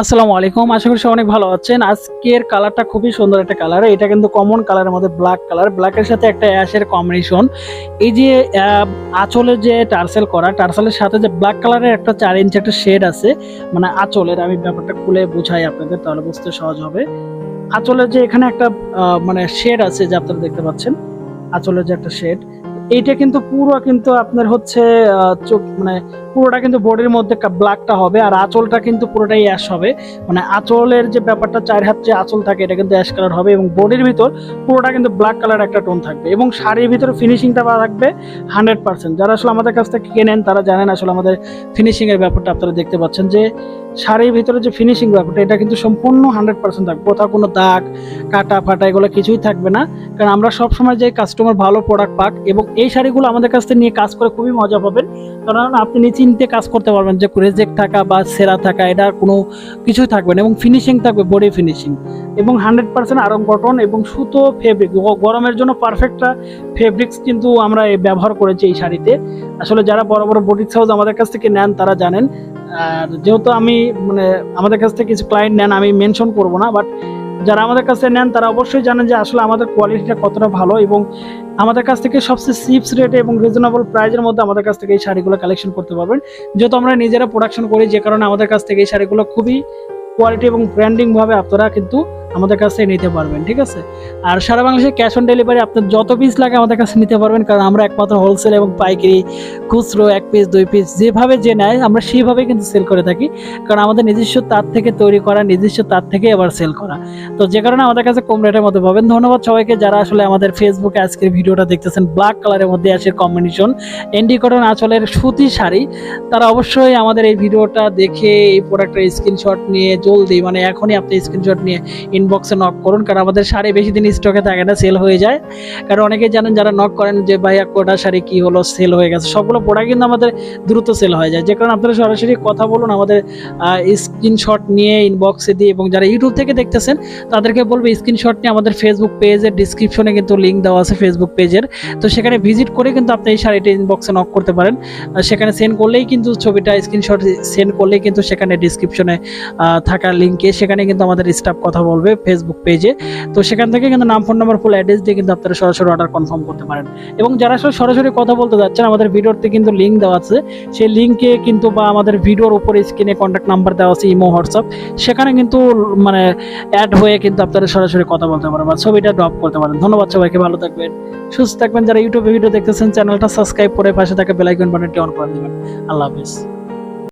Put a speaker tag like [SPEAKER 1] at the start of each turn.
[SPEAKER 1] আসসালামু আলাইকুম, আশা করি অনেক ভালো আছেন। আজকের কালারটা খুবই সুন্দর একটা কালার। এটা কিন্তু কমন কালারের মধ্যে ব্ল্যাক কালার। ব্ল্যাকের সাথে একটা অ্যাশের কম্বিনেশন এই যে আঁচলের যে টার্সেল করা, টার্সেলের সাথে যে ব্ল্যাক কালারের একটা চার ইঞ্চি একটা শেড আছে মানে আঁচলের, আমি ব্যাপারটা খুলে বোঝাই আপনাদের, তাহলে বুঝতে সহজ হবে। আঁচলের যে এখানে একটা মানে শেড আছে, যে আপনারা দেখতে পাচ্ছেন, আঁচলের যে একটা শেড এইটা কিন্তু পুরো কিন্তু আপনার হচ্ছে চোখ মানে পুরোটা কিন্তু বডির মধ্যে ব্ল্যাকটা হবে আর আঁচলটা কিন্তু পুরোটাই অ্যাশ হবে। মানে আঁচলের যে ব্যাপারটা চার হাত যে আঁচল থাকে, এটা কিন্তু অ্যাশ কালার হবে এবং বডির ভিতর পুরোটা কিন্তু ব্ল্যাক কালার একটা টোন থাকবে এবং শাড়ির ভিতরে ফিনিশিংটা থাকবে হান্ড্রেড পার্সেন্ট যারা আসলে আমাদের কাছ থেকে কেনেন তারা জানেন আসলে আমাদের ফিনিশিং এর ব্যাপারটা আপনারা দেখতে পাচ্ছেন যে শাড়ির ভিতরে যে ফিনিশিং ব্যাপারটা, এটা কিন্তু সম্পূর্ণ হান্ড্রেড পার্সেন্ট থাকবে। কোথাও কোনো দাগ, কাটা ফাটা এগুলো কিছুই থাকবে না। কারণ আমরা সবসময় যে কাস্টমার ভালো প্রোডাক্ট পাক এবং এই শাড়িগুলো আমাদের কাছ থেকে নিয়ে কাজ করে খুবই মজা পাবেন। কারণ আপনি নিশ্চিন্তে কাজ করতে পারবেন যে রেজেক্ট থাকা বা সেরা থাকা, এটা কোনো কিছুই থাকবে না এবং ফিনিশিং থাকবে বডি ফিনিশিং এবং হান্ড্রেড পার্সেন্ট আরং কটন এবং সুতো ফেব্রিক গরমের জন্য পারফেক্টটা ফেব্রিক্স কিন্তু আমরা ব্যবহার করেছি এই শাড়িতে। আসলে যারা বড় বড় বডি সাইজ আমাদের কাছ থেকে নেন, তারা জানেন আর যেহেতু আমি মানে আমাদের কাছ থেকে কিছু ক্লায়েন্ট নেন, আমি মেনশন করব না বাট যারা আমাদের কাছে নেন, তারা অবশ্যই জানেন যে আসলে আমাদের কোয়ালিটিটা কতটা ভালো এবং আমাদের কাছ থেকে সবচেয়ে চিপস রেটে এবং রিজনেবল প্রাইজের মধ্যে আমাদের কাছ থেকে এই শাড়িগুলো কালেকশন করতে পারবেন। যেহেতু আমরা নিজেরা প্রোডাকশন করি, যে কারণে আমাদের কাছ থেকে এই শাড়িগুলো খুবই কোয়ালিটি এবং ব্র্যান্ডিংভাবে আপনারা কিন্তু আমাদের কাছে নিতে পারবেন, ঠিক আছে? আর সারা বাংলাদেশে ক্যাশ অন ডেলিভারি আপনার যত পিস লাগে আমাদের কাছে নিতে পারবেন, কারণ আমরা একমাত্র হোলসেল এবং পাইকারি, খুচরো এক পিস দুই পিস যেভাবে যে নেয়, আমরা সেইভাবে কিন্তু সেল করে থাকি। কারণ আমাদের নিজস্ব তার থেকে তৈরি করা, নিজস্ব তার থেকে এবার সেল করা। তো যে কারণে আমাদের কাছে কম রেটের মধ্যে পাবেন। ধন্যবাদ সবাইকে যারা আসলে আমাদের ফেসবুকে আজকের ভিডিওটা দেখতেছেন। ব্ল্যাক কালারের মধ্যে আসে কম্বিনেশন এন্ডি কটন আঁচলের সুতি শাড়ি। তারা অবশ্যই আমাদের এই ভিডিওটা দেখে এই প্রোডাক্টের স্ক্রিনশট নিয়ে জলদি মানে এখনই আপনি স্ক্রিনশট নিয়ে ইনবক্সে নক করুন, কারণ আমাদের শাড়ি বেশি দিন স্টকে থাকে না সেল হয়ে যায়। কারণ অনেকেই জানেন, যারা নক করেন যে, ভাইয়া, কোটা শাড়ি কী হলো? সেল হয়ে গেছে। সবগুলো প্রোডাক্ট কিন্তু আমাদের দ্রুত সেল হয়ে যায়। যে কারণে আপনারা সরাসরি কথা বলুন, আমাদের স্ক্রিনশট নিয়ে ইনবক্সে দিয়ে এবং যারা ইউটিউব থেকে দেখতেছেন, তাদেরকে বলব স্ক্রিনশট নিয়ে আমাদের ফেসবুক পেজের ডিসক্রিপশনে কিন্তু লিঙ্ক দেওয়া আছে ফেসবুক পেজের তো সেখানে ভিজিট করে কিন্তু আপনি এই শাড়িটা ইনবক্সে নক করতে পারেন। সেখানে সেন্ড করলেই কিন্তু ছবিটা স্ক্রিনশট সেন্ড করলেই কিন্তু সেখানে ডিসক্রিপশনে থাকা লিঙ্কে সেখানে কিন্তু আমাদের স্টাফ কথা বলবে। ফেসবুক পেজে তো সেখান থেকে কিন্তু নাম ফোন নাম্বার ফুল অ্যাড্রেস দিয়ে কিন্তু আপনারা সরাসরি অর্ডার কনফার্ম করতে পারেন। এবং যারা সরাসরি কথা বলতে যাচ্ছেন, আমাদের ভিডিওতে কিন্তু লিঙ্ক দেওয়া আছে। সেই লিঙ্কে কিন্তু বা আমাদের ভিডিওর উপরে স্ক্রিনে কন্ট্যাক্ট নাম্বার দেওয়া আছে ইমো হোয়াটসঅ্যাপ সেখানে কিন্তু মানে অ্যাড হয়ে কিন্তু আপনারা সরাসরি কথা বলতে পারেন বা ছবিটা ড্রপ করতে পারেন। ধন্যবাদ সবাইকে, ভালো থাকবেন, সুস্থ থাকবেন। যারা ইউটিউবে ভিডিও দেখতেছেন চ্যানেলটা সাবস্ক্রাইব করে পাশে থাকা বেলাইকন বাটনটি অন করে দেবেন। আল্লাহ হাফিজ।